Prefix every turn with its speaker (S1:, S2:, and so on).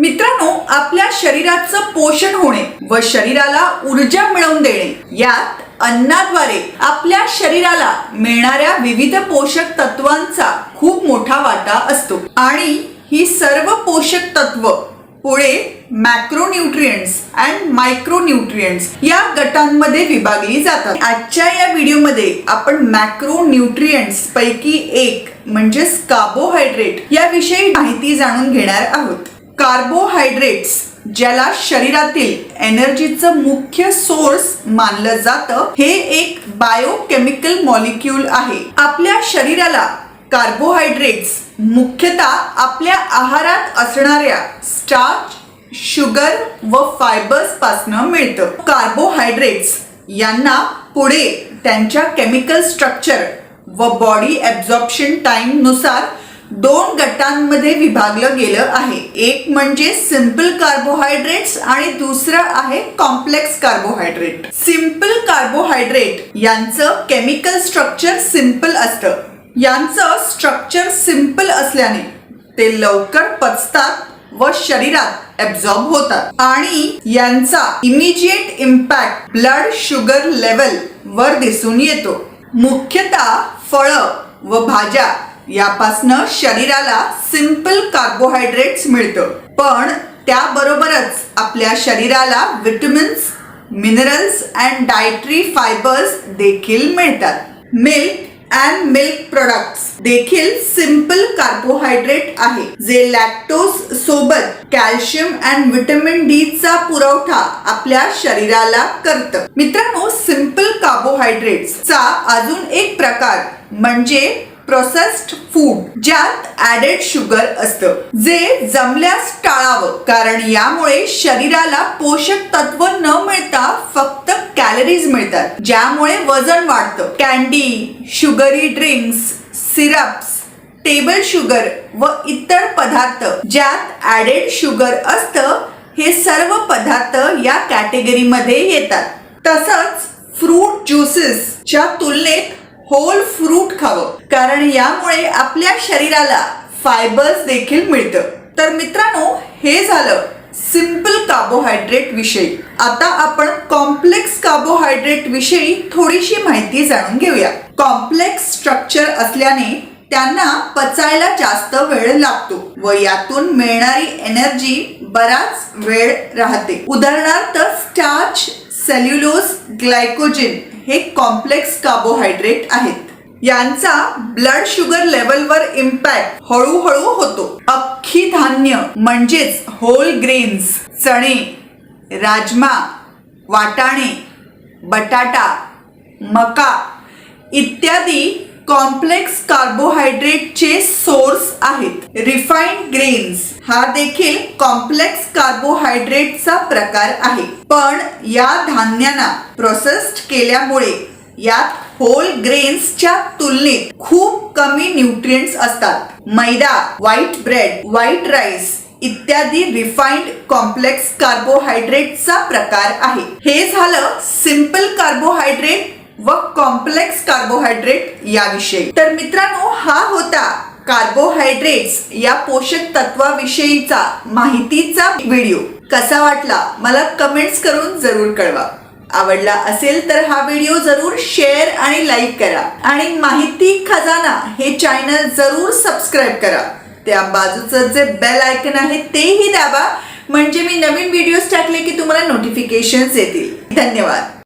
S1: मित्रांनो आपल्या शरीराचं पोषण होणे व शरीराला ऊर्जा मिळवून देणे यात अन्नाद्वारे आपल्या शरीराला मिळणाऱ्या विविध पोषक तत्वांचा खूप मोठा वाटा असतो. आणि ही सर्व पोषक तत्व पुढे मॅक्रोन्यूट्रियंट्स अँड मायक्रोन्यूट्रियंट्स या गटांमध्ये विभागली जातात. आजच्या या व्हिडिओमध्ये आपण मॅक्रोन्यूट्रियंट्स पैकी एक म्हणजेच कार्बोहायड्रेट याविषयी माहिती जाणून घेणार आहोत. कार्बोहायड्रेट्स ज्याला शरीरातील एनर्जीचं मुख्य सोर्स मानलं जातं हे एक बायोकेमिकल मॉलिक्यूल आहे. आपल्या शरीराला कार्बोहायड्रेट्स मुख्यतः आपल्या आहारात असणाऱ्या स्टार्च शुगर व फायबर्सपासनं मिळतं. कार्बोहायड्रेट्स यांना पुढे त्यांच्या केमिकल स्ट्रक्चर व बॉडी ॲब्झॉर्प्शन टाईमनुसार दोन गटांमध्ये विभागलं गेलं आहे. एक म्हणजे सिंपल कार्बोहायड्रेट्स आणि दुसरं आहे कॉम्प्लेक्स कार्बोहायड्रेट. सिंपल कार्बोहायड्रेट यांचं केमिकल स्ट्रक्चर सिंपल असतं. यांचं स्ट्रक्चर सिंपल असल्याने ते लवकर पचतात व शरीरात ऍब्झॉर्ब होतात. आणि यांचा immediate impact blood sugar level वर दिसून येतो. मुख्यतः फळं व भाज्या यापासनं शरीराला सिंपल कार्बोहायड्रेट्स मिळतं. पण त्याबरोबरच आपल्या शरीराला vitamins minerals and dietary fibres देखील मिळतात. मिल्क अँड मिल्क प्रोडक्ट्स देखील सिंपल कार्बोहायड्रेट आहे. जे लॅक्टोज सोबत कॅल्शियम अँड विटॅमिन डी चा पुरवठा आपल्या शरीराला करतं. मित्रांनो सिंपल कार्बोहायड्रेट्सचा अजून एक प्रकार म्हणजे प्रोसेस्ड फूड ज्यात ऍडेड शुगर असतं. जे जमल्यास टाळावं. कारण यामुळे शरीराला पोषक तत्व न मिळता फक्त कॅलरीज मिळतात. ज्यामुळे वजन वाढतं. Candy sugary drinks syrups table sugar व इतर पदार्थ ज्यात ऍडेड शुगर असतं हे सर्व पदार्थ या कॅटेगरीमध्ये येतात. तसंच फ्रूट ज्युसेसच्या तुलनेत होल फ्रूट खावं. कारण यामुळे आपल्या शरीराला फायबर्स देखील मिळतं. तर मित्रांनो हे झालं सिंपल कार्बोहायड्रेट विषयी. आता आपण कॉम्प्लेक्स कार्बोहायड्रेट विषयी थोडीशी माहिती जाणून घेऊया. कॉम्प्लेक्स स्ट्रक्चर असल्याने त्यांना पचायला जास्त वेळ लागतो व यातून मिळणारी एनर्जी बराच वेळ राहते. उदाहरणार्थ स्टार्च सेल्युलोज ग्लायकोजिन हे कॉम्प्लेक्स कार्बोहायड्रेट आहेत. यांचा ब्लड शुगर लेवलवर इम्पॅक्ट हळूहळू होतो. अख्खी धान्य म्हणजेच होल ग्रेन्स चणे राजमा वाटाणे बटाटा मका इत्यादी कॉम्प्लेक्स कार्बोहायड्रेटचे सोर्स आहेत. रिफाईंड ग्रेन्स हा देखील कॉम्प्लेक्स कार्बोहायड्रेटचा प्रकार आहे. पण या धान्यांना प्रोसेस्ड केल्यामुळे यात होल ग्रेन्सच्या तुलनेत खूप कमी न्यूट्रिएंट्स असतात. मैदा व्हाईट ब्रेड व्हाईट राईस इत्यादी रिफाईंड कॉम्प्लेक्स कार्बोहायड्रेटचा प्रकार आहे. हे झालं सिंपल कार्बोहायड्रेट व कॉम्प्लेक्स कार्बोहायड्रेट याविषयी. तर मित्रांनो हा होता कार्बोहायड्रेट्स या पोषक तत्वाविषयीचा माहितीचा व्हिडिओ कसा वाटला? मला कमेंट्स करून जरूर कळवा. आवडला असेल तर हा व्हिडिओ जरूर शेअर आणि लाईक करा. आणि माहिती खजाना हे चॅनल जरूर सबस्क्राईब करा. त्या बाजूचं जे बेल आयकन आहे तेही दाबा. म्हणजे मी नवीन व्हिडिओज टाकले की तुम्हाला नोटिफिकेशन्स येतील. धन्यवाद.